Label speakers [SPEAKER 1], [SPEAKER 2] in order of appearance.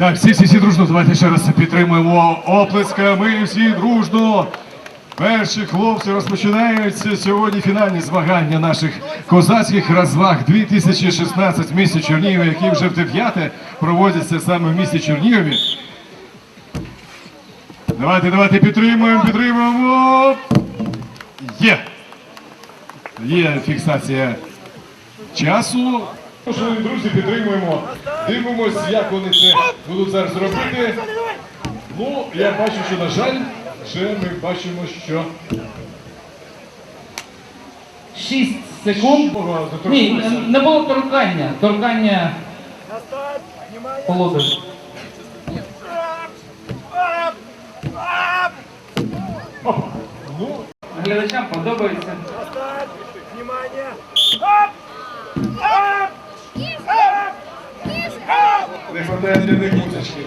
[SPEAKER 1] Так, всі, всі, всі дружно, давайте ще раз підтримуємо оплесками, всі дружно. Перші хлопці розпочинаються сьогодні фінальні змагання наших козацьких розваг 2016 в місті Чернігові, які вже в дев'яте проводяться саме в місті Чернігові. Давайте, давайте підтримуємо, підтримуємо. Є. Є фіксація часу. Шановні друзі, підтримуємо. Дивимось, як вони це будуть зараз робити. Ну, я бачу, що, на жаль, вже ми бачимо, що
[SPEAKER 2] 6 секунд. Ні, не було торкання. Торкання Володимир.
[SPEAKER 1] ну,
[SPEAKER 2] Глядачам подобається.
[SPEAKER 1] Levantando a muitas que